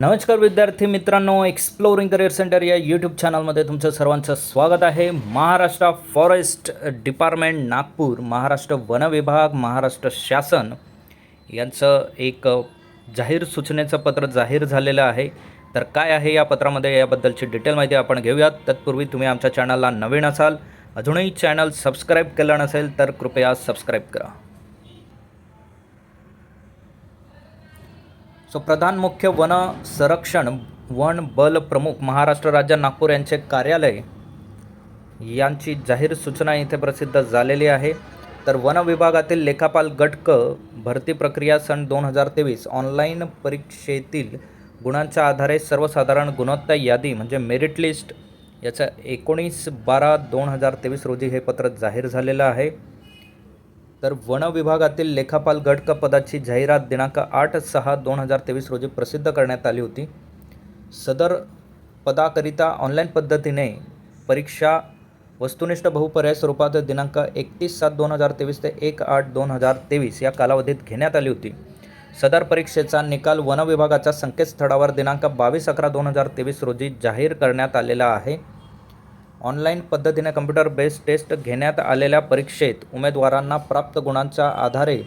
नमस्कार विद्यार्थी मित्रांनो एक्सप्लोरिंग करिअर सेंटर या यूट्यूब चॅनलमध्ये तुमचं सर्वांचं स्वागत आहे. महाराष्ट्र फॉरेस्ट डिपार्टमेंट नागपूर महाराष्ट्र वन विभाग महाराष्ट्र शासन यांचं एक जाहीर सूचनेचं पत्र जाहीर झालेलं आहे. तर काय आहे या पत्रामध्ये? याबद्दलची डिटेल माहिती आपण घेऊयात. तत्पूर्वी तुम्ही आमच्या चॅनलला नवीन असाल अजूनही चॅनल सबस्क्राईब केलं नसेल तर कृपया सबस्क्राईब करा. सो प्रधान मुख्य वन संरक्षण वन बल प्रमुख महाराष्ट्र राज्य नागपूर यांचे कार्यालय यांची जाहीर सूचना इथे प्रसिद्ध झालेली आहे. तर वन विभागातील लेखापाल गटक भरती प्रक्रिया सन दोन हजार तेवीस ऑनलाईन परीक्षेतील गुणांच्या आधारे सर्वसाधारण गुणवत्ता यादी म्हणजे मेरिट लिस्ट याचं एकोणीस बारा दोन हजार तेवीस रोजी हे पत्र जाहीर झालेलं आहे. तर वन विभागातील लेखापाल गट पदाची जाहिरात दिनांक आठ सहा दोन हजार तेवीस रोजी प्रसिद्ध करण्यात आली होती. सदर पदाकरिता ऑनलाईन पद्धतीने परीक्षा वस्तुनिष्ठ बहुपर्याय स्वरूपात दिनांक एकतीस सात दोन हजार तेवीस ते एक आठ दोन हजार तेवीस या कालावधीत घेण्यात आली होती. सदर परीक्षेचा निकाल वन विभागाच्या संकेतस्थळावर दिनांक बावीस अकरा दोन हजार तेवीस रोजी जाहीर करण्यात आलेला आहे. ऑनलाईन पद्धतीने कम्प्युटर बेस्ड टेस्ट घेण्यात आलेल्या परीक्षेत उमेदवारांना प्राप्त गुणांच्या आधारे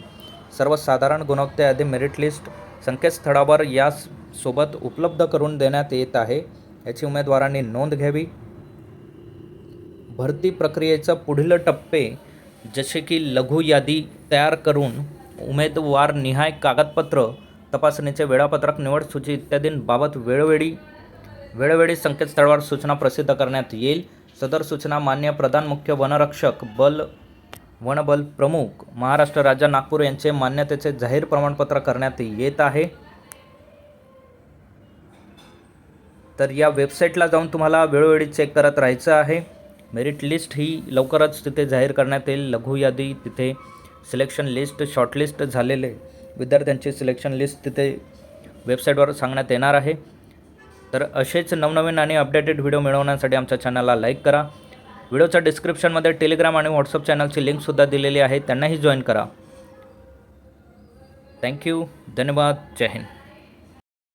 सर्वसाधारण गुणवत्ता यादी मेरिट लिस्ट संकेतस्थळावर यासोबत उपलब्ध करून देण्यात येत आहे. याची उमेदवारांनी नोंद घ्यावी. भरती प्रक्रियेचं पुढील टप्पे जसे की लघु यादी तयार करून उमेदवार निहाय कागदपत्र तपासणीचे वेळापत्रक निवड सूची इत्यादींबाबत वेळोवेळी वेळोवेळी संकेतस्थळावर सूचना प्रसिद्ध करण्यात येईल. सदर सूचना मान्य प्रधान मुख्य वनरक्षक बल वनबल प्रमुख महाराष्ट्र राज्य नागपूर यांचे मान्यतेचे जाहीर प्रमाणपत्र करण्यात येत आहे. तर या वेबसाईटला जाऊन तुम्हाला वेळोवेळी चेक करत राहायचं आहे. मेरिट लिस्ट ही लवकरच तिथे जाहीर करण्यात येईल. लघु यादी तिथे सिलेक्शन लिस्ट शॉर्टलिस्ट झालेले विद्यार्थ्यांची सिलेक्शन लिस्ट तिथे वेबसाईटवर सांगण्यात येणार आहे. तर असेच नवनवीन आणि अपडेटेड व्हिडिओ मिळवण्यासाठी आमच्या चॅनलला लाईक करा. व्हिडिओच्या डिस्क्रिप्शनमध्ये टेलिग्राम आणि व्हॉट्सअप चॅनलची लिंकसुद्धा दिलेली आहे त्यांनाही जॉईन करा. थँक्यू धन्यवाद. जय हिंद.